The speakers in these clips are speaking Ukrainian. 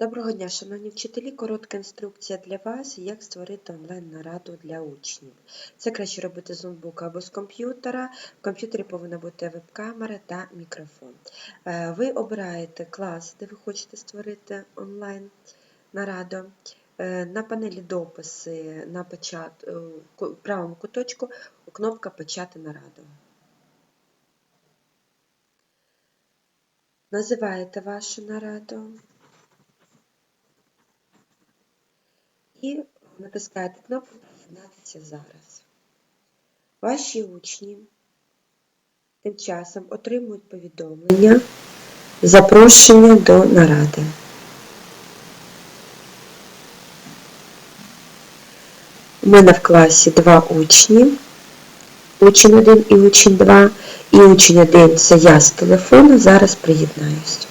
Доброго дня, шановні вчителі. Коротка інструкція для вас, як створити онлайн-нараду для учнів. Це краще робити з ноутбука або з комп'ютера. В комп'ютері повинна бути веб-камера та мікрофон. Е, Ви обираєте клас, де ви хочете створити онлайн-нараду. Е, На панелі дописи на почат... е, в правому куточку кнопка Почати нараду. Називаєте вашу нараду. І натискаєте кнопку Приєднатися зараз. Ваші учні тим часом отримують повідомлення, запрошення до наради. У мене в класі два учні, учень 1 і учень 2, і учень 1 це я з телефону, зараз приєднаюсь.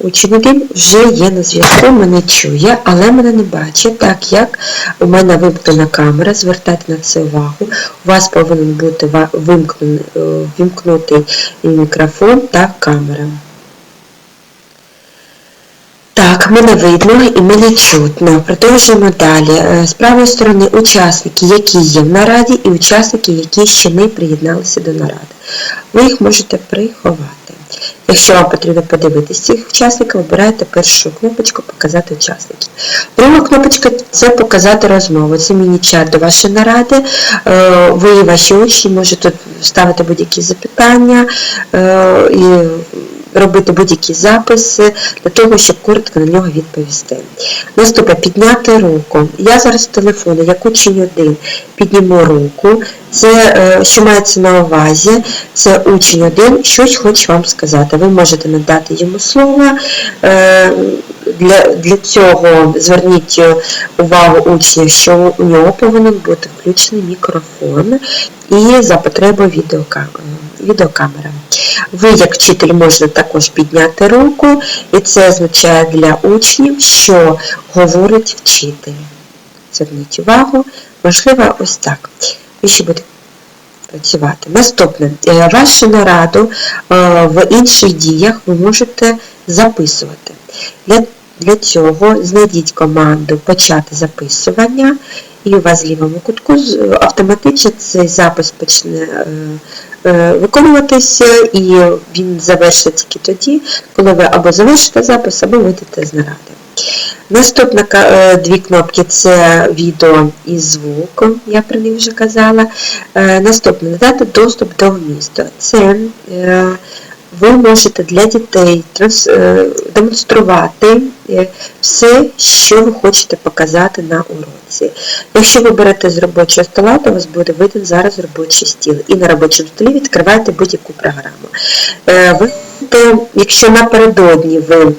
Ученик вже є на зв'язку, мене чує, але мене не бачить, так як у мене вимкнена камера, звертайте на це увагу. У вас повинен бути вимкнений, е, мікрофон та камера. Так, мене видно і мене чутно. Продовжуємо далі. Е, З правої сторони учасники, які є в нараді, і учасники, які ще не приєдналися до наради. Ви їх можете приховати. Якщо вам потрібно подивитись цих учасників, обирайте першу кнопочку Показати учасників. Друга кнопочка це показати розмову. Це міні-чат до вашої наради. Е, Ви і ваші учні можете тут ставити будь-які запитання е, робити будь-які записи для того, щоб коротко на нього відповісти. Наступне підняти руку. Я зараз з телефону, як учень один, підніму руку. Це, е, що мається на увазі, це учень один, щось хоче вам сказати. Ви можете надати йому слово. Е, Для, для цього зверніть увагу учнів, що у нього повинен бути включений мікрофон і за відеока- відеокамера. Ви, як вчитель, можете також підняти руку, і це означає для учнів, що говорить вчитель. Зверніть увагу, можливо, ось так. Ви ще будете працювати. Наступне, Е, вашу нараду е, в інших діях ви можете записувати. Для, цього знайдіть команду Почати записування, і у вас в лівому кутку автоматично цей запис почне е, виконуватися, і він завершиться тільки тоді, коли ви або завершите запис, або вийдете з наради. Наступна е, дві кнопки це відео і звук, я про них вже казала. Е, Наступне надати доступ до вмісту. Це е, ви можете для дітей е, демонструвати е, все, що ви хочете показати на уроці. Якщо ви берете з робочого стола, то у вас буде виден зараз робочий стіл. І на робочому столі відкриваєте будь-яку програму. Е, Ви, якщо напередодні ви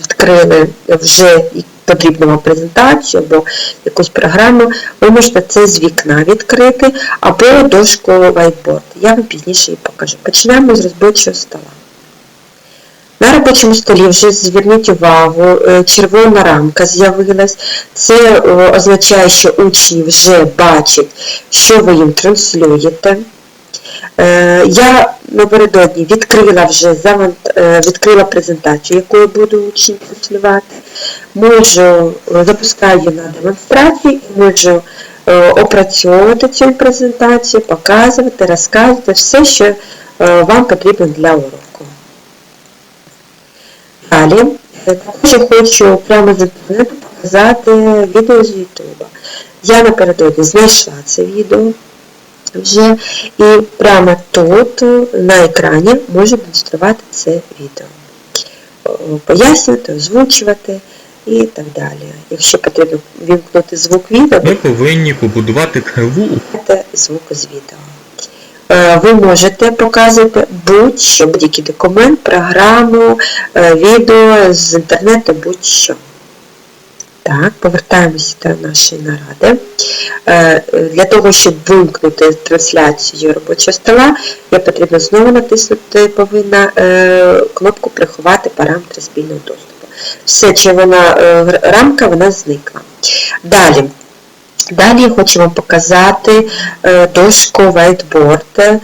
відкрили вже і потрібну вам презентацію або якусь програму, ви можете це з вікна відкрити або дошку whiteboard. Я вам пізніше її покажу. Починаємо з робочого стола. На робочому столі вже зверніть увагу, е, червона рамка з'явилась. Це е, означає, що учні вже бачать, що ви їм транслюєте. Е, Я напередодні відкрила вже відкрила презентацію, яку я буду учням транслювати. Можу е, запускаю на демонстрацію, і можу е, опрацьовувати цю презентацію, показувати, розказувати все, що е, вам потрібно для уроку. Далі, також я хочу прямо з інтернету показати відео з Ютуба. Я напередодні знайшла це відео вже і прямо тут на екрані можу демонструвати це відео. Пояснювати, озвучувати і так далі. Якщо потрібно вімкнути звук відео, Ми повинні побудувати криву звук з відео. Е, Ви можете показувати будь-що, будь-який документ, програму, е, відео з інтернету, будь-що. Так, повертаємося до нашої наради. Е, Для того, щоб вимкнути трансляцію робочого стола, я потрібно знову натиснути повинна е, кнопку Приховати параметри спільного доступу. Все, червона е, рамка, вона зникла. Далі. Далі я хочу вам показати дошку whiteboard.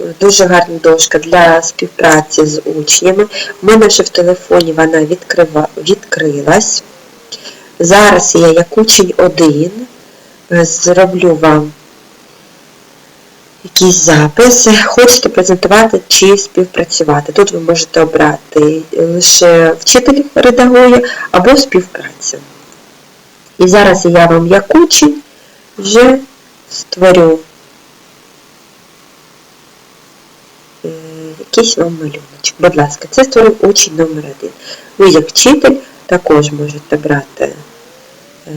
Е, дуже гарна дошка для співпраці з учнями. У мене вже в телефоні вона відкрива, відкрилась. Зараз я, як учень один, е, зроблю вам якийсь запис. Хочете презентувати чи співпрацювати. Тут ви можете обрати лише вчитель редагує або співпрацю. І зараз я вам, як учень, вже створю е, якийсь вам малюночок. Будь ласка, це створив учень номер один. Ви, як вчитель, також можете брати е,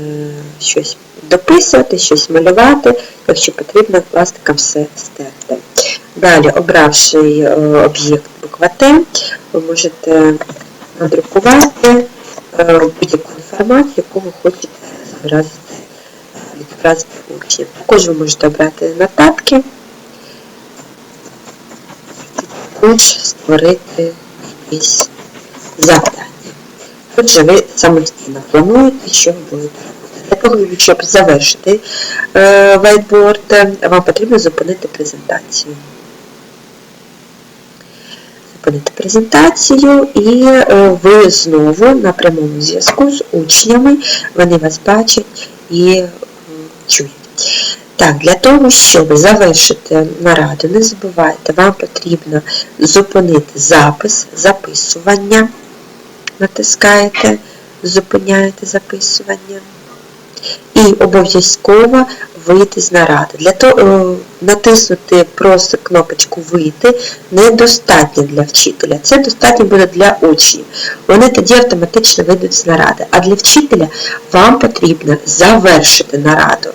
щось дописувати, щось малювати, якщо потрібно, пластиком все стерти. Далі, обравши е, об'єкт буква Т, ви можете надрукувати е, будь-яку інформацію, яку ви хочете зобразити, відобразити учнів. Також ви можете обрати нотатки, також створити якісь завдання. Отже, ви самостійно плануєте, що ви будете робити. Для того, щоб завершити е, whiteboard, е, вам потрібно зупинити презентацію. Зупинити презентацію і е, ви знову на прямому зв'язку з учнями, вони вас бачать і чують. Так, для того, щоб завершити нараду, не забувайте, вам потрібно зупинити запис, записування. Натискаєте, зупиняєте записування. І обов'язково вийти з наради. Для того е, натиснути просто кнопочку Вийти недостатньо для вчителя. Це достатньо буде для учнів. Вони тоді автоматично вийдуть з наради. А для вчителя вам потрібно завершити нараду.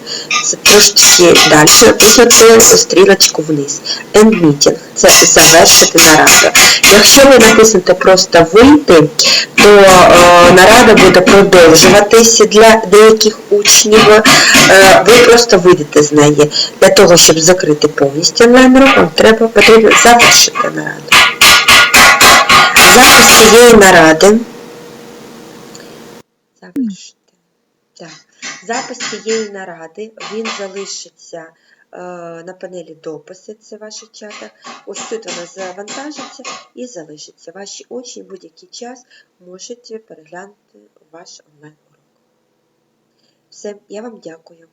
Це трошки далі натиснути стрілочку вниз. End meeting – це завершити нараду. Якщо ви натиснете просто Вийти, то е, нарада буде продовжуватися для деяких учнів. Е, ви просто вийдете з неї. Для того, щоб закрити повністю онлайн-урок, треба потрібно завершити нараду. Запис цієї наради. Завершити. Так. Запис цієї наради, він залишиться е, на панелі дописи, це в ваших чатах. Ось тут вона завантажиться і залишиться. Ваші учні будь-який час можете переглянути ваш онлайн-урок. Все, я вам дякую.